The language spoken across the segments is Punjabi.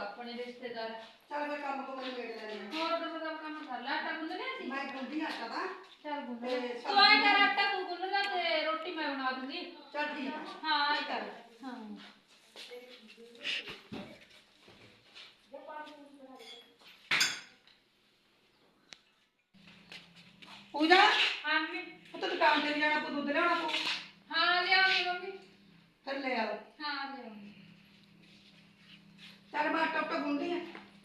ਆਪਣੇ ਰਿਸ਼ਤੇਦਾਰ। ਚੱਲ ਮੈਂ ਕੰਮ ਕੋ ਮੈਨੂੰ ਵੇੜ ਲੈਣੀ ਹੋਰ ਤਾਂ ਪਤਾ ਕੰਮ ਕਰ ਲਾ ਆਟਾ ਗੁੰਨ ਲਿਆ ਸੀ ਮੈਂ ਗੁੰਦੀ ਆਟਾ ਦਾ ਚੱਲ ਗੁੰਨ ਤੇ ਲਿਆ। ਸਬਜ਼ੀ ਤੂੰ ਆਏ ਕਰ ਆਟਾ ਤੂੰ ਗੁੰਨ ਲਾ ਤੇ ਰੋਟੀ ਮੈਂ ਬਣਾ ਦੂੰਗੀ। ਚੱਲ ਠੀਕ ਆ। ਹਾਂ ਆਏ ਕਰ। ਹਾਂ। ਪੂਜਾ ਹਾਂ ਮੰਮੀ। ਪੁੱਤ ਦੁਕਾਨ ਤੇ ਵੀ ਜਾਣਾ ਕੋ ਦੁੱਧ ਲਿਆਉਣਾ ਕੋ ਹਾਂ ਲਿਆਉਂਗੀ ਮੰਮੀ। ਫਿਰ ਲੈ ਆਓ। ਹਾਂ ਲਿਆਉਂਗੀ ਚੱਲ ਮੈਂ ਆਟਾ ਉੱਟਾ ਗੁੰਦੀ ਆ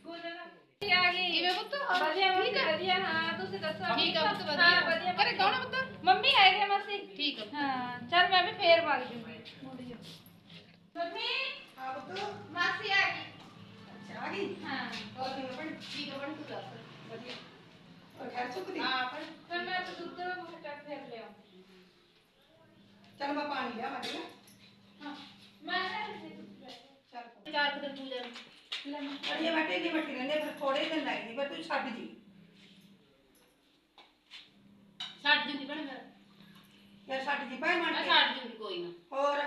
ਗੁੰਨ ਲਾ ਕੀ ਆ ਗਈ ਕਿਵੇਂ ਪੁੱਤ? ਵਧੀਆ ਮੰਮੀ ਵਧੀਆ ਹਾਂ ਤੁਸੀਂ ਦੱਸੋ ਠੀਕ ਆ ਪੁੱਤ, ਵਧੀਆ। ਹਾਂ ਵਧੀਆ ਘਰੇ ਕੌਣ ਆ ਪੁੱਤ? ਮੰਮੀ ਹੈਗੇ ਮਾਸੀ ਠੀਕ ਆ ਹਾਂ ਚੱਲ ਮੈਂ ਵੀ ਫੇਰ ਵਗ ਜੂੰਗੀ ਮੰਮੀ ਆ ਪੁੱਤ ਮਾਸੀ ਆ ਗਈ ਅੱਛਾ ਆ ਗਈ ਹਾਂ ਹੋਰ ਕਿਵੇਂ ਬਣ ਠੀਕ ਆ ਬਣ ਤੂੰ ਦੱਸ ਵਧੀਆ ਹੋਰ ਖੈਰ ਸੁੱਕਦੀ ਹਾਂ ਬਣ ਫਿਰ ਮੈਂ ਤਾਂ ਦੁੱਧ ਦਾ ਮੁੱਕਾ ਫੇਰ ਲਿਆ ਚੱਲ ਮੈਂ ਪਾਣੀ ਲਿਆ ਮੈਂ ਹਾਂ ਮੈਂ ਨਾ ਦੁੱਧ ਚੱਲ ਚਾਰ ਕੁ ਦਿਨ ਪੂਜਾ ਨੂੰ ਲੈ ਮੈਂ ਅੜੀਏ ਮੈਂ ਟੇਕੀ ਬੱਟੀ ਰਹਿੰਦੇ ਫਿਰ ਥੋੜੇ ਦਿਨ ਲੱਗਦੀ ਪਰ ਤੂੰ ਛੱਡ ਜੀ। ਛੱਡ ਜੂਗੀ ਬਣ ਫਿਰ। ਯਾਰ ਛੱਡ ਜੀ ਭਾਈ ਮੰਨ ਮੈਂ ਕੇ। ਛੱਡ ਜੂਗੀ ਕੋਈ ਨਾ। ਹੋਰ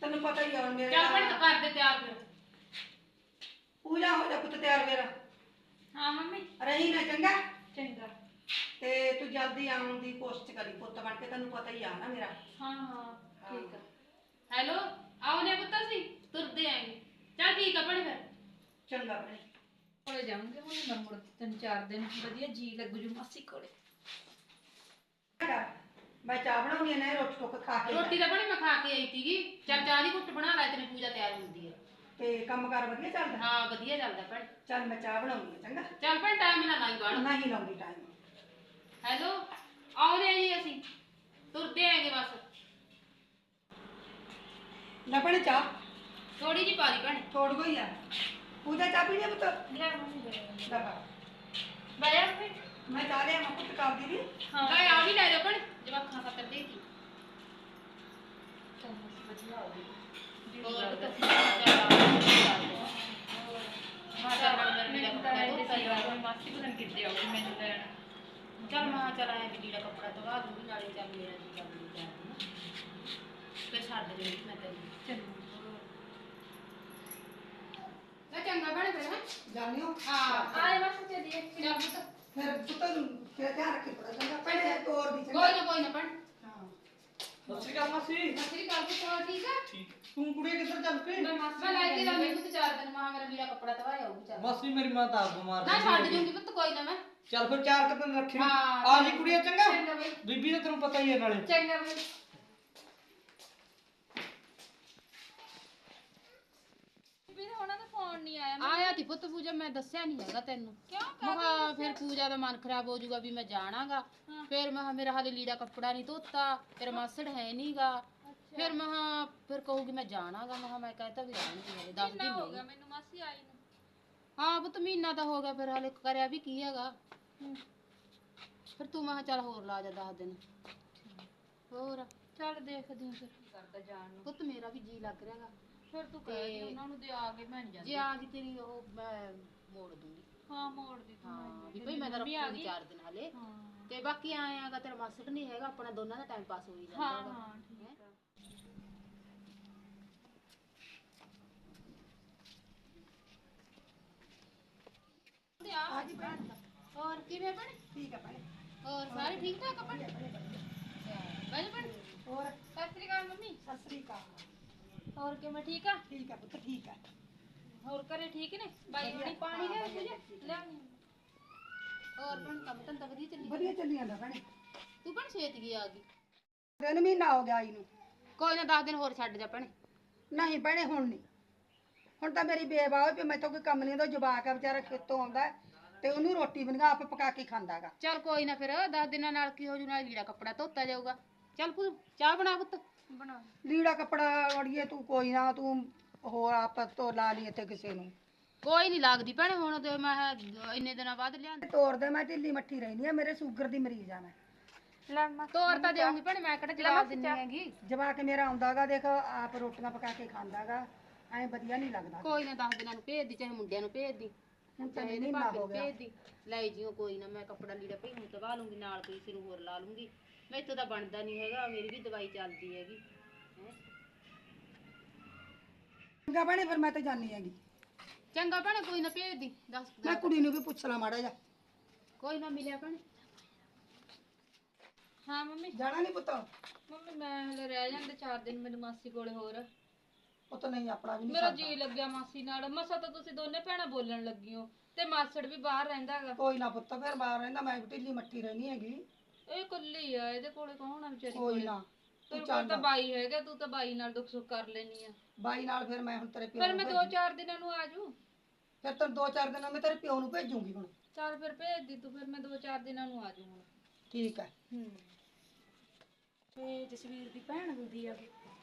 ਤੈਨੂੰ ਪਤਾ ਹੀ ਆ ਹੁਣ ਮੇਰੇ ਚੱਲ ਬਣ ਤਾਂ ਕਰ ਦੇ ਤਿਆਰ ਫਿਰ। ਪੂਜਾ ਹੋ ਜਾ ਪੁੱਤ ਤਿਆਰ ਮੇਰਾ। ਹਾਂ ਮੰਮੀ। ਰਹੀ ਨਾ ਚੰਗਾ? ਚੰਗਾ। ਤੇ ਤੂੰ ਜਲਦੀ ਆਉਣ ਦੀ ਕੋਸ਼ਿਸ਼ ਕਰੀ ਪੁੱਤ ਬਣ ਕੇ ਤੈਨੂੰ ਪਤਾ ਹੀ ਆ ਨਾ ਮੇਰਾ। ਹਾਂ ਹਾਂ ਠੀਕ ਆ। ਹੈਲੋ ਆਉਨੇ ਪੁੱਤ ਸੀ ਤੁਰਦੇ ਆਂਗੇ ਚੱਲ ਠੀਕ ਆ ਬਣ ਫਿਰ। ਚੰਗਾ ਭੈਣੇ। ਕੋਲੇ ਜਾਵਾਂਗੇ ਹੁਣ ਮੈਂ ਮੁੜ ਤਿੰਨ ਚਾਰ ਦਿਨ। ਵਧੀਆ ਜੀ ਲੱਗੂ ਜੂ ਮਾਸੀ ਕੋਲੇ। ਚੰਗਾ। ਮੈਂ ਚਾਹ ਬਣਾਉਣੀ ਆ ਨਾ ਰੋਟੀ ਟੁੱਕ ਖਾ ਕੇ ਰੋਟੀ ਤਾਂ ਬਣੀ ਮੈਂ ਖਾ ਕੇ ਆਈ ਸੀਗੀ। ਚੱਲ ਚਾਹ ਦੀ ਘੁੱਟ ਬਣਾ ਲੈ ਤੇਰੀ ਪੂਜਾ ਤਿਆਰ ਹੁੰਦੀ ਆ। ਤੇ ਕੰਮ ਕਾਰ ਵਧੀਆ ਚੱਲਦਾ? ਹਾਂ ਵਧੀਆ ਚੱਲਦਾ ਭੈਣ। ਚੱਲ ਮੈਂ ਚਾਹ ਬਣਾਉਣੀ ਆ ਚੰਗਾ। ਚੱਲ ਭੈਣ ਟਾਈਮ ਨਾ ਲਾਈ ਬਾਣ ਨਹੀਂ ਲਾਉਂਦੀ ਟਾਈਮ ਹੈਲੋ ਆਉਨੇ ਜੀ ਅਸੀਂ। ਤੁਰਦੇ ਆਂਗੇ ਬਸ। ਲੈ ਭੈਣੇ ਚਾਹ। ਥੋੜੀ ਜੀ ਪਾ ਦੀ ਭੈਣ। ਥੋੜ ਗਈ ਆ। ਪੂਜਾ ਚਾਹ ਪੀਣੀ ਆ ਪੁੱਤ ਲੈ ਮੰਮੀ ਦੇ ਲੈ ਬਾ ਬਾਇਆ ਫਿਰ ਮੈਂ ਚਾਹ ਲਿਆ ਮੈਂ ਪੁੱਤ ਕਾਬਦੀ ਦੀ ਹਾਂ ਲੈ ਆ ਵੀ ਲੈ ਜਾ ਭੈਣ ਜਵਾਖਾਂ ਖਾਤਰ ਦੇ ਦੀ ਚੱਲ ਵਧੀਆ ਹੋ ਗਈ ਹੋਰ ਤਾਂ ਮਾਤਾ ਬਣ ਮੇਰਾ ਮੈਨੂੰ ਤਾਂ ਕੱਪੜਾ ਇਹ ਧੋਤਾ ਸੀ ਜਾਊਗਾ। ਮਾਸੀ ਪਤਾ ਨੀ ਕਿੱਥੇ ਆਉਗੀ ਮੈਨੂੰ ਲੈਣ ਚੱਲ ਮਾਂ ਚੱਲ ਆਇਆ ਵੀ ਲੀੜਾ ਕੱਪੜਾ ਧਵਾ ਦੂੰਗੀ ਨਾਲੇ ਚੱਲ ਮੇਰਾ ਜੀ ਚੱਲ ਨਹੀਂ ਜਾਂਦਾ ਫਿਰ ਛੱਡ ਦੇ ਮੈਂ ਤੈਨੂੰ ਚੰਗਾ ਨਾ ਚੰਗਾ ਬਣ ਫਿਰ ਹੈਂ? ਜਾਣੀ ਹੋ ਹਾਂ ਆਏ ਮਾਸੀ ਚੱਲੀਏ ਚੱਲ ਪੁੱਤ। ਫਿਰ ਪੁੱਤ ਨੂੰ ਫਿਰ ਧਿਆਨ ਰੱਖੀ ਪੜਾ ਚੰਗਾ। ਭੈਣੇ ਤੋੜ ਦੀ ਕੋਈ ਚੰਗਾ। ਨਾ ਕੋਈ ਨਾ ਭੈਣ ਹਾਂ। ਸਤਿ ਸ਼੍ਰੀ ਅਕਾਲ ਮਾਸੀ। ਸਤਿ ਸ੍ਰੀ ਅਕਾਲ ਪੁੱਤ ਹੋਰ ਠੀਕ ਆ? ਠੀਕ। ਤੂੰ ਕੁੜੀਏ ਕਿੱਧਰ ਚੱਲ ਪਈ? ਮੈਂ ਮਾਸੀ ਮੈਂ ਲੈ ਕੇ ਜਾਂਦੀ ਪੁੱਤ ਚਾਰ ਦਿਨ। ਮਾਂ ਮੇਰਾ ਲੀੜਾ ਕੱਪੜਾ ਧਵਾਇਆ ਹੋਊ ਚੱਲ। ਮਾਸੀ ਮੇਰੀ ਮਾਂ ਤਾਂ ਆਪ ਬਿਮਾਰ ਨਾ ਰਹਿੰਦੀ ਛੱਡ ਹੈ। ਜੂੰਗੀ ਪੁੱਤ ਕੋਈ ਨਾ ਮੈਂ। ਚੱਲ ਫਿਰ ਚਾਰ ਕੁ ਦਿਨ ਰੱਖੀ। ਹਾਂ। ਆ ਜੀ ਕੁੜੀਏ ਚੰਗਾ। ਚੰਗਾ ਬਈ। ਬੀਬੀ ਤਾਂ ਤੈਨੂੰ ਪਤਾ ਹੀ ਹੈ ਨਾਲੇ। ਚੰਗਾ ਬਈ। ਬੀਬੀ ਦਾ ਉਹਨਾਂ ਦਾ ਫੋਨ ਨਹੀਂ ਆਇਆ ਆਇਆ ਤੀ ਪੁੱਤ ਪੂਜਾ ਮੈਂ ਦੱਸਿਆ ਨਹੀਂ ਹੈਗਾ ਤੈਨੂੰ। ਕਿਉਂ? ਮੈਂ ਕਿਹਾ ਫਿਰ ਪੂਜਾ ਦਾ ਮਨ ਖਰਾਬ ਹੋ ਜਾਊਗਾ ਵੀ ਮੈਂ ਜਾਣਾਗਾ। ਫਿਰ ਮੈਂ ਕਿਹਾ ਮੇਰਾ ਹਾਲੇ ਲੀੜਾ ਕੱਪੜਾ ਨਹੀਂ ਧੋਤਾ ਤੇਰਾ ਮਾਸੜ ਹੈ ਨਹੀਂਗਾ। ਫਿਰ ਮੈਂ ਕਿਹਾ ਫਿਰ ਕਹੂਗੀ ਮੈਂ ਜਾਣਾਗਾ। ਮੈਂ ਕਿਹਾ ਮੈਂ ਕਹਤਾ ਵੀ ਰਹਿਣਗੇ ਹਲੇ 10 ਦਿਨ ਹੋ ਗਿਆ ਨਹੀਂ ਮੈਨੂੰ ਮਾਸੀ ਆਈ ਨੂੰ। ਹਾਂ ਪੁੱਤ ਮਹੀਨਾ ਤਾਂ ਹੋ ਗਿਆ ਫਿਰ ਹਾਲੇ ਕਰਿਆ ਵੀ ਕੀ ਹੈਗਾ। ਫਿਰ ਤੂੰ ਮੈਂ ਕਿਹਾ ਚੱਲ ਹੋਰ ਲਾ ਜਾ 10 ਦਿਨ। ਹੋਰ? ਚੱਲ ਦੇਖਦੀ ਹਾਂ ਫਿਰ। ਕੀ ਕਰਦਾ ਜਾਣ ਨੂੰ? ਪੁੱਤ ਮੇਰਾ ਵੀ ਜੀ ਲੱਗ ਰਿਹਾਗਾ। ਫਿਰ ਤੂੰ ਕਹਿ ਦੀ ਤੇ- ਉਹਨਾਂ ਨੂੰ ਦੇ ਆ ਕੇ ਮੈਂ ਨਹੀਂ ਜਾਂਦੀ। ਜੇ ਆ ਗਈ ਤੇਰੀ ਉਹ ਮੈਂ ਮੋੜ ਦੂੰਗੀ। ਹਾਂ ਮੋੜ ਦੀ ਤੂੰ ਹਾਂ ਵੀ ਭਈ ਮੈਂ ਤਾਂ ਮੰਮੀ ਆ ਰੱਖੂਗੀ ਗਈ? 4 ਦਿਨ ਹਲੇ। ਹਾਂ। ਤੇ ਬਾਕੀ ਆਏਗਾ ਤੇਰਾ ਮਾਸੜ ਨਹੀਂ ਹੈਗਾ ਆਪਣਾ ਦੋਨਾਂ ਦਾ ਟਾਈਮ ਪਾਸ ਹੋਈ ਜਾਂਦਾ ਹਾਂ ਹੈਗਾ। ਹਾਂ ਠੀਕ ਆ। ਆ। ਜੀ ਭੈਣ। ਹੋਰ ਕਿਵੇਂ ਬਣ ਠੀਕ ਆ ਭੈਣੇ। ਹੋਰ ਸਾਰੇ ਠੀਕ ਠਾਕ ਬਣ ਬਣ ਬਣ ਹੋਰ? ਸਤਿ ਸ੍ਰੀ ਅਕਾਲ ਮੰਮੀ। ਸਤਿ ਸ੍ਰੀ ਅਕਾਲ। ਹੋਰ ਕਿਵੇਂ ਠੀਕ ਆ? ਠੀਕ ਆ ਪੁੱਤ ਠੀਕ ਆ। ਹੋਰ ਘਰੇ ਠੀਕ ਨੇ? ਬਾਈ ਹੁਣੀ ਪਾਣੀ ਲਿਆ ਤੁਝੇ ਲਿਆਉਣੀ ਹੋਰ ਬਣ ਕੰਮ ਤਾਂ ਵਧੀਆ ਚੱਲੀ ਵਧੀਆ ਚੱਲੀ ਜਾਂਦਾ ਭੈਣੇ। ਤੂੰ ਬਣ ਛੇਤ ਗਈ ਆ ਗਈ? ਦਿਨ ਮਹੀਨਾ ਹੋ ਗਿਆ ਆਈ ਨੂੰ। ਕੋਈ ਨਾ 10 ਦਿਨ ਹੋਰ ਛੱਡ ਜਾ ਭੈਣੇ। ਨਹੀਂ ਭੈਣੇ ਹੁਣ ਨਹੀਂ। ਹੁਣ ਤਾਂ ਮੇਰੀ ਬੇਵਾ ਹੋਈ ਪਈ ਮੈਥੋਂ ਕੋਈ ਕੰਮ ਨਹੀਂ ਹੁੰਦਾ ਜਵਾਕ ਆ ਵਿਚਾਰਾ ਖੇਤੋਂ ਆਉਂਦਾ ਤੇ ਉਹਨੂੰ ਰੋਟੀ ਬਣਾ ਆਪ ਪਕਾ ਕੇ ਖਾਂਦਾਗਾ। ਚੱਲ ਕੋਈ ਨਾ ਫਿਰ 10 ਦਿਨਾਂ ਨਾਲ ਕੀ ਹੋ ਜੂ ਨਾਲ ਲੀੜਾ ਕੱਪੜਾ ਧੋਤਾ ਜਾਊਗਾ। ਚੱਲ ਪੂ ਚਾਹ ਬਣਾ ਪੁੱਤ। ਬਣਾ ਲੀੜਾ ਕੱਪੜਾ ਅੜੀਏ ਤੂੰ ਕੋਈ ਨਾ ਤੂੰ ਹੋਰ ਆਪ ਤੋਂ ਲਾ ਲਈ ਇੱਥੇ ਕਿਸੇ ਨੂੰ। ਕੋਈ ਨਹੀਂ ਲੱਗਦੀ ਭੈਣੇ ਹੁਣ ਤੇ ਮੈਂ ਕਿਹਾ ਇੰਨੇ ਦਿਨਾਂ ਬਾਅਦ ਲਿਆਂਦੀ। ਤੋੜ ਦੇ ਮੈਂ ਢਿੱਲੀ ਮੱਠੀ ਰਹਿੰਦੀ ਆ ਮੇਰੇ ਸ਼ੂਗਰ ਦੀ ਮਰੀਜ਼ ਆ ਮੈਂ। ਲੈ ਤੋਰ ਤਾਂ ਦੇਉਂਗੀ ਭੈਣੇ ਮੈਂ ਕਿਹੜਾ ਜਵਾਬ ਦਿੰਨੀ ਹੈਗੀ। ਜਵਾਕ ਮੇਰਾ ਆਉਂਦਾਗਾ ਦੇਖ ਆਪ ਰੋਟੀਆਂ ਪਕਾ ਕੇ ਖਾਂਦਾਗਾ ਐ ਵਧੀਆ ਨਹੀਂ ਲੱਗਦਾ। ਕੋਈ ਨਾ 10 ਦਿਨਾਂ ਨੂੰ ਭੇਜ ਦੀ ਚਾਹੇ ਮੁੰਡਿਆਂ ਨੂੰ ਭੇਜ ਦੀ ਹੁਣ ਤਾਂ ਚਾਹੇ ਇਹਦੇ ਮਹੀਨਾ ਭਾਪੇ ਹੋ ਨੂੰ ਗਿਆ। ਭੇਜ ਦੀ ਲੈ ਜਿਓ ਕੋਈ ਨਾ ਮੈਂ ਕੱਪੜਾ ਲੀੜਾ ਭਈ ਹੁਣ ਤਵਾ ਲੂੰਗੀ ਨਾਲ ਕਿਸੇ ਨੂੰ ਹੋਰ ਲਾ ਲੂੰਗੀ। ਮੈਥੋਂ ਤਾਂ ਬਣਦਾ ਨਹੀਂ ਹੈਗਾ ਮੇਰੀ ਵੀ ਦਵਾਈ ਚੱਲਦੀ ਹੈਗੀ। ਹੈਂ। ਚੰਗਾ ਭੈਣੇ ਫਿਰ ਮੈਂ ਤਾਂ ਜਾਣੀ ਹੈਗੀ। ਚੰਗਾ ਭੈਣੇ ਕੋਈ ਨਾ ਭੇਜ ਦੀ। ਦੱਸ ਮੈਂ ਕੁੜੀ ਨੂੰ ਵੀ ਪੁੱਛ ਲਾਂ ਮਾੜਾ ਜਾ ਕੋਈ ਨਾ ਮਿਲਿਆ ਭੈਣੇ। ਹਾਂ ਮੰਮੀ। ਜਾਣਾ ਨਹੀਂ ਪੁੱਤ? ਮੰਮੀ ਮੈਂ ਹਲੇ ਰਹਿ ਜਾਂਦੇ 4 ਦਿਨ ਮੈਨੂੰ ਮਾਸੀ ਕੋਲੇ ਹੋਰ। ਪੁੱਤ ਨਹੀਂ ਆਪਣਾ ਵੀ ਨਹੀਂ ਮੇਰਾ। ਜੀ ਲੱਗਿਆ ਮਾਸੀ ਨਾਲ। ਮਸਾ ਤਾਂ ਤੁਸੀਂ ਦੋਨੇ ਭੈਣਾਂ ਬੋਲਣ ਲੱਗੀਓ ਤੇ ਮਾਸੜ ਵੀ ਬਾਹਰ ਰਹਿੰਦਾ ਹੈਗਾ। ਕੋਈ ਨਾ ਪੁੱਤ ਫਿਰ ਬਾਹਰ ਰਹਿੰਦਾ ਮੈਂ ਵੀ ਢਿੱਲੀ ਮੱਠੀ ਰਹਿਣੀ ਹੈਗੀ। ਇਹ ਇਕੱਲੀ ਆ ਇਹਦੇ ਕੋਲੇ ਕੌਣ ਆ ਵਿਚਾਰੀ ਕੋਈ ਕੋਲੇ? ਨਾ ਤੇਰੇ ਤੂੰ ਕੋਲ ਤਾਂ ਚੱਲ। ਬਾਈ ਹੈਗਾ ਤੂੰ ਤਾਂ ਬਾਈ ਨਾਲ ਦੁੱਖ ਸੁੱਖ ਕਰ ਲੈਣੀ ਆ। ਬਾਈ ਨਾਲ ਫਿਰ ਮੈਂ ਹੁਣ ਤੇਰੇ ਪਿਓ ਫਿਰ ਨੂੰ ਮੈਂ ਭੇਜੂ। 2-4 ਦਿਨਾਂ ਨੂੰ ਆ ਜੂ ਫਿਰ ਤੈਨੂੰ ਦੋ ਚਾਰ ਦਿਨਾਂ ਮੈਂ ਤੇਰੇ ਪਿਓ ਨੂੰ ਭੇਜੂਗੀ ਹੁਣ। ਚੱਲ ਫਿਰ ਭੇਜ ਦੀ ਤੂੰ ਫਿਰ ਮੈਂ 2-4 ਦਿਨਾਂ ਨੂੰ ਆ ਜੂ ਹੁਣ। ਠੀਕ ਹੈ ਹੂੰ। ਤੇ ਜਸਵੀਰ ਦੀ ਭੈਣ ਹੁੰਦੀ ਆ।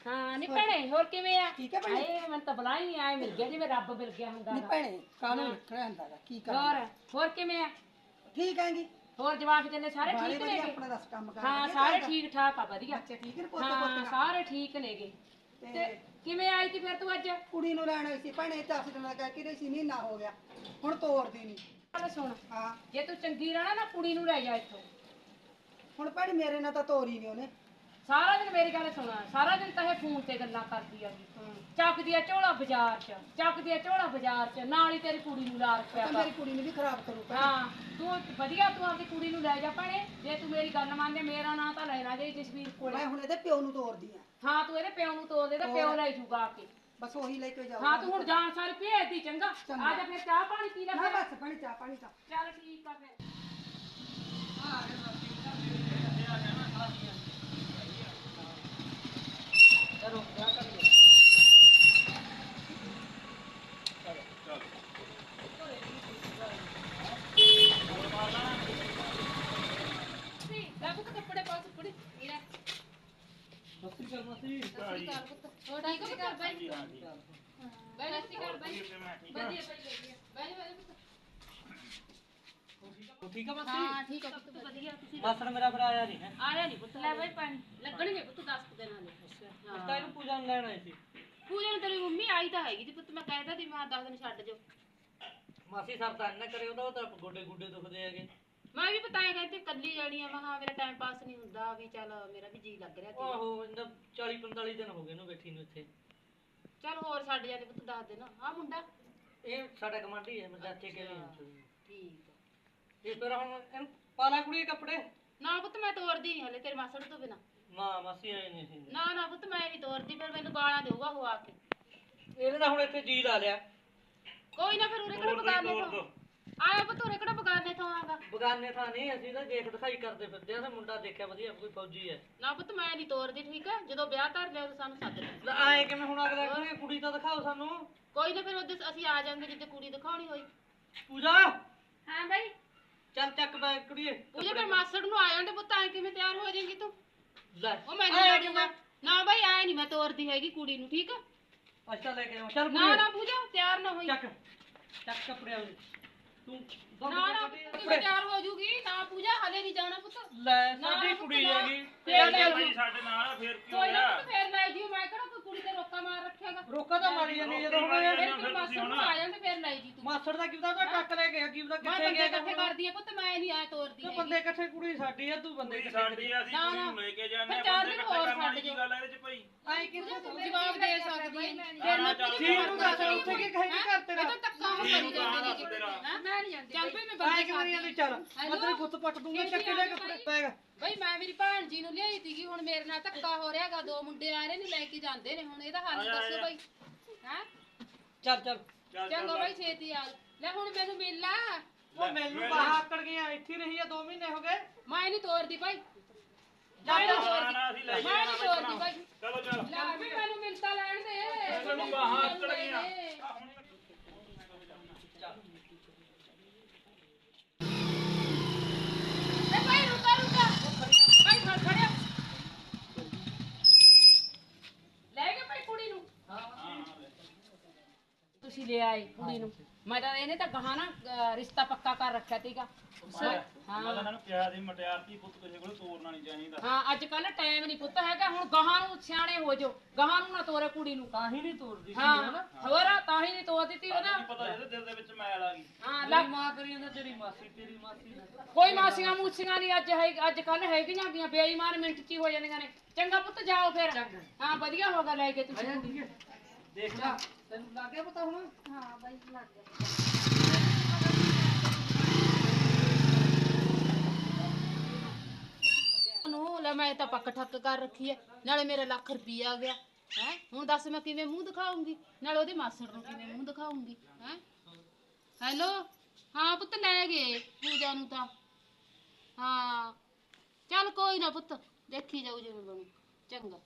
ਹਾਂ ਨਹੀਂ ਭੈਣੇ ਹੋਰ ਕਿਵੇਂ ਆ? ਠੀਕ ਹੈ ਭੈਣੇ ਆਏ ਮੈਨੂੰ ਤਾਂ ਬੁਲਾ ਹੀ ਨਹੀਂ ਆਏ ਮਿਲ ਗਿਆ ਜਿਵੇਂ ਰੱਬ ਮਿਲ ਗਿਆ ਹੁੰਦਾ ਨਹੀਂ ਭੈਣੇ ਕਾਹਨੂੰ ਰੱਖਿਆ ਹੁੰਦਾ ਗਾ ਕੀ ਕਰਾਂ? ਹੋਰ ਹੋਰ ਕਿਵੇਂ ਆ? ਠੀਕ ਹੈਗੀ ਹੋਰ ਜਵਾਕ ਜਨੇ ਸਾਰੇ ਠੀਕ ਵਧੀਆ ਨੇਗੇ? ਆਪਣਾ ਦੱਸ ਕੰਮ ਕਰ ਹਾਂ ਸਾਰੇ ਠੀਕ ਠਾਕ ਆ ਵਧੀਆ। ਅੱਛਾ ਠੀਕ ਨੇ ਪੁੱਤ ਹਾਂ ਪੁੱਤ ਸਾਰੇ ਠੀਕ ਨੇਗੇ। ਤੇ ਕਿਵੇਂ ਆਈ ਤੀ ਫਿਰ ਤੂੰ ਅੱਜ? ਕੁੜੀ ਨੂੰ ਲੈਣ ਆਈ ਸੀ ਭੈਣੇ 10 ਦਿਨਾਂ ਦਾ ਕਹਿ ਕੇ ਰਹੀ ਸੀ ਮਹੀਨਾ ਹੋ ਗਿਆ। ਹੁਣ ਤੋਰਦੀ ਨਹੀਂ ਗੱਲ ਸੁਣ ਹਾਂ। ਜੇ ਤੂੰ ਚੰਗੀ ਰਹਿਣਾ ਨਾ ਕੁੜੀ ਨੂੰ ਲੈ ਜਾ ਇੱਥੋਂ। ਹੁਣ ਭੈਣੇ ਮੇਰੇ ਨਾਲ ਤਾਂ ਤੋਰੀ ਨਹੀਂ ਉਹਨੇ। ਸਾਰਾ ਦਿਨ ਮੇਰੀ ਗੱਲ ਸੁਣਾ ਸਾਰਾ ਦਿਨ ਤਾਂ ਇਹ ਫੋਨ ਤੇ ਗੱਲਾਂ ਕਰਦੀ ਆ ਚੱਕਦੀ ਆ ਝੋਲਾ ਬਾਜ਼ਾਰ 'ਚ ਚੱਕਦੀ ਆ ਝੋਲਾ ਬਾਜ਼ਾਰ 'ਚ ਨਾਲ ਹੀ ਤੇਰੀ ਕੁੜੀ ਨੂੰ ਲਾ ਰੱਖਿਆ ਤਾਂ ਵਾ। ਮੇਰੀ ਕੁੜੀ ਨੂੰ ਵੀ ਖਰਾਬ ਕਰੂ ਭੈਣੇ। ਹਾਂ ਤੂੰ ਵਧੀਆ ਤੂੰ ਆਪਦੀ ਕੁੜੀ ਨੂੰ ਲੈ ਜਾ ਭੈਣੇ ਜੇ ਤੂੰ ਮੇਰੀ ਗੱਲ ਮੰਨਦੇ ਮੇਰਾ ਨਾਂ ਤਾਂ ਲੈਣਾ ਜੇ ਜਸਵੀਰ ਕੋਲੇ। ਮੈਂ ਹੁਣ ਇਹਦੇ ਪਿਓ ਨੂੰ ਤੋਰਦੀ ਆ। ਹਾਂ ਤੂੰ ਇਹਦੇ ਪਿਓ ਨੂੰ ਤੋੜ ਦੇ ਤੇ ਪਿਓ ਲੈ ਜੂਗਾ ਆ ਕੇ। ਬਸ ਉਹੀ ਲੈ ਕੇ ਜਾਓ ਹਾਂ ਤੂੰ ਹੁਣ ਜਾਣ ਸਾਰੀ ਭੇਜਦੀ ਚੰਗਾ। ਚੰਗਾ। ਆ ਜਾ ਫਿਰ ਚਾਹ ਪਾਣੀ ਪੀ ਲੈ ਨਾ ਫਿਰ। ਬਸ ਭੈਣੇ ਚਾਹ ਪਾਣੀ ਤਾਂ ਚੱਲ ਠੀਕ ਆ ਫਿਰ ਲੈ ਪੁੱਤ ਕੱਪੜੇ ਪਾ ਸੁੱਕੜੀ ਲੈ ਸਸਰੀ ਕਰ ਮਾਸੀ ਸਸਰੀ ਘਰ ਪੁੱਤ ਹੋਰ ਠੀਕ ਆ ਪੁੱਤ ਬਾਈ ਬਾਈ ਸਸਰੀ ਘਰ ਬਾਈ ਵਧੀਆ ਬਾਈ ਵਧੀਆ ਬਾਈ ਬਾਈ ਪੁੱਤ ਤੂੰ ਠੀਕ ਆ ਮਾਸੀ ਹਾਂ ਠੀਕ ਆ ਪੁੱਤ ਵਧੀਆ ਤੁਸੀਂ ਮਾਸੜ ਮੇਰਾ ਫਿਰ ਆਇਆ ਨਹੀਂ ਹੈ। ਆਇਆ ਨਹੀਂ ਪੁੱਤ ਲੈ ਬਈ ਪਾਣੀ ਲੱਗਣਗੇ ਪੁੱਤ 10 ਦਿਨਾਂ ਦੇ। ਤਾਂ ਇਹਨੂੰ ਪੂਜਾ ਨੂੰ ਲੈਣ ਆਏ ਸੀ। ਪੂਜਨ ਤੇਰੀ ਮੰਮੀ ਆਈ ਤਾਂ ਹੈਗੀ ਤੇ ਪੁੱਤ ਮੈਂ ਕਹਿਦਾ ਸੀ ਮੈਂ 10 ਦਿਨ ਛੱਡ ਜਾਓ। ਮਾਸੀ ਸਰਦਾਰ ਨਾ ਕਰੇ ਉਹਦਾ ਉਹ ਤਾਂ ਗੋਡੇ ਗੁੱਡੇ ਦੁਖਦੇ ਹੈਗੇ। ਮੈਂ ਵੀ ਪਤਾ ਹੈ ਕਹਿੰਦੇ ਕੱਲੀ ਜਾਣੀ ਆ ਮੈਂ ਹਾਂ ਮੇਰਾ ਟਾਈਮ ਪਾਸ ਨਹੀਂ ਹੁੰਦਾ ਵੀ ਚੱਲ ਮੇਰਾ ਵੀ ਜੀ ਲੱਗ ਰਿਹਾ ਸੀ ਆਹੋ ਇਹਦਾ 40 45 ਦਿਨ ਹੋ ਗਏ ਇਹਨੂੰ ਬੈਠੀ ਨੂੰ ਇੱਥੇ। ਚੱਲ ਹੋਰ ਛੱਡ ਜਾਂਦੇ ਪੁੱਤ ਦੱਸ ਦਿਨ ਆ ਮੁੰਡਾ? ਇਹ ਸਾਡਾ ਕਮਾਂਡੀ ਹੈ ਮੈਂ ਚਾਚੇ ਕੇ ਠੀਕ ਆ। ਇਸ ਪਰ ਹੁਣ ਇਹਨੂੰ ਪਾਲਾ ਕੁੜੀ ਦੇ ਕੱਪੜੇ? ਨਾ ਪੁੱਤ ਮੈਂ ਤੋਰਦੀ ਨਹੀਂ ਹਲੇ ਤੇਰੇ ਮਾਸੜ ਤੋਂ ਬਿਨਾ। ਨਾ ਮਾਸੀ ਆਏ ਨਹੀਂ ਸੀ। ਨਾ ਨਾ ਪੁੱਤ ਮੈਂ ਨਹੀਂ ਤੋਰਦੀ ਫਿਰ ਮੈਨੂੰ ਗਾਲਾਂ ਦੇਊਗਾ ਉਹ ਆ ਕੇ। ਇਹਨੇ ਤਾਂ ਹੁਣ ਇੱਥੇ ਜੀ ਲਾ ਲਿਆ। ਕੋਈ ਨਾ ਫਿਰ ਉਰੇ ਕਿਹੜਾ ਬਗਾਨੇ ਤੋਂ ਆਇਆ ਪੁੱਤ ਉਰੇ ਕਿਹੜਾ ਬਗਾਨੇ ਤੋਂ ਆਗਾ ਬਗਾਨੇ ਥਾਂ ਨਹੀਂ ਅਸੀਂ ਤਾਂ ਦੇਖ ਦਿਖਾਈ ਕਰਦੇ ਫਿਰਦੇ ਆ ਤੇ ਮੁੰਡਾ ਦੇਖਿਆ ਵਧੀਆ ਕੋਈ ਫੌਜੀ ਹੈ। ਨਾ ਪੁੱਤ ਮੈਂ ਨਹੀਂ ਤੋਰਦੀ ਠੀਕ ਆ ਜਦੋਂ ਵਿਆਹ ਧਰ ਲਿਆ ਉਦੋਂ ਸਾਨੂੰ ਸੱਦ ਲਿਆ। ਲੈ ਆਏ ਕਿਵੇਂ ਹੁਣ ਅਗਲਾ ਕਹਿੰਦੇ ਕੁੜੀ ਤਾਂ ਦਿਖਾਓ ਸਾਨੂੰ। ਕੋਈ ਨਾ ਫਿਰ ਉਹਦੇ ਅਸੀਂ ਆ ਜਾਾਂਗੇ ਜਿੱਦੇ ਕੁੜੀ ਦਿਖਾਉਣੀ ਹੋਈ। ਪੂਜਾ। ਹਾਂ ਬਾਈ। ਚੱਲ ਚੱਕ ਬੈਗ ਕੁੜੀਏ ਉਹਦੇ ਫਿਰ ਮਾਸੜ ਨੂੰ ਆ ਜਾਂਦੇ ਪੁੱਤ ਐ ਕਿਵੇਂ ਤਿਆਰ ਹੋ ਜਾਏਗੀ ਤੂੰ? ਲੈ। ਉਹ ਮੈਨੂੰ ਲੈ ਜਾਊਗਾ ਨਾ ਬਾਈ ਆਏ ਨਹੀਂ ਮੈਂ ਤੋਰਦੀ ਹੈਗੀ ਕੁੜੀ ਨੂੰ ਠੀਕ ਆ? ਅੱਛਾ ਲੈ ਕੇ ਆਓ। ਚੱਲ ਨਾ ਕੁੜੀਏ। ਨਾ ਪੂਜਾ ਤਿਆਰ ਨਾ ਹੋਈ। ਚੱਕ ਚੱਕ ਕੱਪੜੇ ਆਉ ਤੂੰ ਦੋ ਨਾ ਨਾ ਕਿਵੇਂ ਤਿਆਰ ਹੋ ਜੂਗੀ। ਨਾ ਪੂਜਾ ਹਲੇ ਨਹੀਂ ਜਾਣਾ ਪੁੱਤ। ਲੈ ਨਾ, ਸਾਡੀ ਪੁੱਤ, ਕੁੜੀ ਨਾ। ਹੈਗੀ। ਫੇਰ ਲੈ ਭਾਈ ਸਾਡੇ ਨਾਲ ਆ, ਫਿਰ ਕੀ ਕੋਈ ਨਾ ਹੋਇਆ ਪੁੱਤ ਫੇਰ ਲੈ ਜਿਓ ਮੈਂ ਕਿਹੜਾ ਕੋਈ ਕੁੜੀ ਤੇ ਰੋਕਾ ਮਾਰ ਰੋਕਾ ਤਾਂ ਮਾਰੀ ਜਾਂਦੀ ਜਦੋਂ ਹੁਣ ਇਹ- ਫਿਰ ਤੇਰੇ ਨੂੰ ਆ ਜਾਂਦੇ ਫੇਰ ਲੈ ਜੀ ਤੂੰ। ਮਾਸੜ ਦਾ ਕਿਦਾਂ ਦਾ ਟੱਕ ਲੈ ਗਿਆ ਕੀ ਪਤਾ ਮੈਂ ਕਿੱਥੇ ਬੰਦੇ ਗਿਆ ਇਕੱਠੇ ਕਰਦੀ ਆ ਪੁੱਤ ਮੈਂ ਨਹੀਂ ਆਇਆ ਤੋਰਦੀ ਤੇ। ਬੰਦੇ ਇਕੱਠੇ ਕੁੜੀ ਸਾਡੀ ਆ ਤੂੰ ਬੰਦੇ ਕੁੜੀ ਇਕੱਠੇ ਸਾਡੀ ਆ, ਅਸੀਂ ਨਾ, ਨਾ। ਲੈ ਕੇ ਜਾਂਦੇ ਫਿਰ ਆ ਚਾਰ ਬੰਦੇ ਦਿਨ ਇਕੱਠੇ ਹੋਰ ਕਰਨ ਵਾਲੀ ਛੱਡ ਕੀ ਗੱਲ ਆ ਇਹਦੇ ਚ ਭਾਈ? ਆਏ ਕਿੰਨੇ ਜਵਾਬ ਦੇ ਸਕਦੀ ਹੈ। ਫਿਰ ਮੈਂ ਚੱਲ ਠੀਕ ਨੂੰ ਦੱਸ ਉੱਥੇ ਕੀ ਕਹੇਗੀ ਘਰ ਤੇਰਾ? ਇਹ ਤਾਂ ਧੱਕਾ ਹੋ ਕਰੀ ਜਾਂਦੇ ਨੇ ਤੇਰਾ। ਬੰਦੇ ਕਿਵੇਂ ਨਹੀਂ ਆਂਦੀ ਚੱਲ ਮੈਂ ਤੇਰੇ ਗੁੱਤ ਪੱਟ ਦੂੰਗਾ ਚੱਕੇ ਲੈ ਕੱਪੜੇ ਪੈਗ ਬਈ ਮੈਂ ਮੇਰੀ ਭੈਣ ਜੀ ਨੂੰ ਲਿਆਈ ਸੀਗੀ ਹੁਣ ਮੇਰੇ ਨਾਲ ਧੱਕਾ ਹੋ ਰਿਹਾਗਾ ਦੋ ਮੁੰਡੇ ਆ ਰਹੇ ਨੇ ਲੈ ਕੇ ਜਾਂਦੇ ਨੇ ਹੁਣ ਇਹਦਾ ਹੱਲ ਦੱਸੋ ਬਈ। ਹੈ? ਚੱਲ ਚੱਲ। ਚੱਲ ਚੰਗਾ ਬਈ ਛੇਤੀ ਆ। ਲੈ ਹੁਣ ਮੈਨੂੰ ਮਿਲ ਲਾ ਉਹ ਮੈਨੂੰ ਬਾਹਰ ਆਕੜ ਗਿਆ ਇੱਥੇ ਹੀ ਰਹੀ ਆ 2 ਮਹੀਨੇ ਹੋ ਗਏ। ਮੈਂ ਨਹੀਂ ਤੋਰਦੀ ਚੱਲ ਮੈਂ ਚੱਲ ਨਹੀਂ ਨਾ, ਨਾ, ਅਸੀਂ ਲੈ ਤੋਰਦੀ ਮੈਂ ਨਹੀਂ ਜਾਣਾ ਤੋਰਦੀ ਭਾਈ ਚਲੋ ਚੱਲ। ਲੈ ਵੀ ਮੈਨੂੰ ਮਿਲਤਾ ਲੈਣ ਦੇ। ਤੈਨੂੰ ਬਾਹਾਂ ਆਕੜ ਗਈਆਂ ਲੈ ਭਾਈ ਰੁਕਾ ਰੁਕਾ ਭਾਈ ਖੜ ਖੜਿਆ ਲੈ ਗਏ ਭਾਈ ਕੁੜੀ ਨੂੰ ਤੁਸੀਂ ਲੈ ਆਏ ਕੁੜੀ ਨੂੰ। ਮੈਂ ਤਾਂ ਇਹਨੇ ਤਾਂ ਗਾਹਾਂ ਨਾ ਅਹ, ਰਿਸ਼ਤਾ ਪੱਕਾ ਕਰ ਰੱਖਿਆ ਸੀਗਾ। ਮੈਂ ਤਾਂ ਇਹਨਾਂ ਨੂੰ ਕਿਹਾ ਸੀ ਮਟਿਆਰ ਦੀ ਪੁੱਤ ਕਿਸੇ ਕੋਲ ਤੋਰਨਾ ਨਹੀਂ ਚਾਹੀਦਾ। ਹਾਂ ਅੱਜ ਕੱਲ ਟਾਈਮ ਨਹੀਂ ਪੁੱਤ ਹੈਗਾ ਹੁਣ ਗਾਹਾਂ ਨੂੰ ਸਿਆਣੇ ਹੋ ਜਾਓ। ਗਾਹਾਂ ਨੂੰ ਨਾ ਤੋਰੇ ਕੁੜੀ ਨੂੰ। ਤਾਂ ਹੀ ਨਹੀਂ ਤੋੜਦੀ ਸੀ ਹਾਂ ਹੋਰ ਤਾਂ ਹੀ ਨਹੀਂ ਤੋਰ ਦਿੱਤੀ ਉਹਦਾ। ਕੀ ਪਤਾ ਇਹਦੇ ਦਿਲ ਦੇ ਵਿੱਚ ਮੈਲ ਆ ਗਈ। ਹਾਂ ਤੇਰੀ ਲੱਗ ਮਾਂ ਕਰੀ ਜਾਂਦਾ ਤੇਰੀ ਮਾਸੀ ਤੇਰੀ ਮਾਸੀ ਕੋਈ ਮਾਸੀਆਂ ਮੂਸੀਆਂ ਨਹੀਂ ਅੱਜ ਹੈ ਅੱਜ ਕੱਲ ਹੈਗੀਆਂ ਗੀਆਂ ਬੇਈਮਾਨ ਮਿੰਟ ਚ ਹੀ ਹੋ ਜਾਂਦੀਆਂ ਨੇ। ਚੰਗਾ ਪੁੱਤ ਜਾਓ ਫਿਰ। ਹਾਂ ਵਧੀਆ ਹੋਗਾ ਲੈ ਕੇ ਤੁਸੀਂ। ਦੇਖ ਲੈ। ਤੈਨੂੰ ਲੱਗ ਗਿਆ ਪਤਾ ਹੁਣ? ਹਾਂ ਬਾਈ ਲੱਗ ਗਿਆ। ਨੂੰ ਲੈ ਮੈਂ ਤਾਂ ਪੱਕ ਠੱਕ ਕਰ ਰੱਖੀ ਐ। ਨਾਲੇ ਮੇਰਾ ਲੱਖ ਰੁਪਈਆ ਆ ਗਿਆ। ਹੈ? ਹੁਣ ਦੱਸ ਮੈਂ ਕਿਵੇਂ ਮੂੰਹ ਦਿਖਾਉਂਗੀ? ਨਾਲੇ ਉਹਦੇ ਮਾਸੜ ਨੂੰ ਕਿਵੇਂ ਮੂੰਹ ਦਿਖਾਉਂਗੀ? ਹੈ? ਹੈਲੋ? ਹਾਂ ਪੁੱਤ ਲੈ ਗਏ ਪੂਜਾ ਨੂੰ ਤਾਂ। ਹਾਂ। ਚੱਲ ਕੋਈ ਨਾ ਪੁੱਤ ਦੇਖੀ ਜਾਊ ਜਿਵੇਂ ਬਣੂ। ਚੰਗਾ।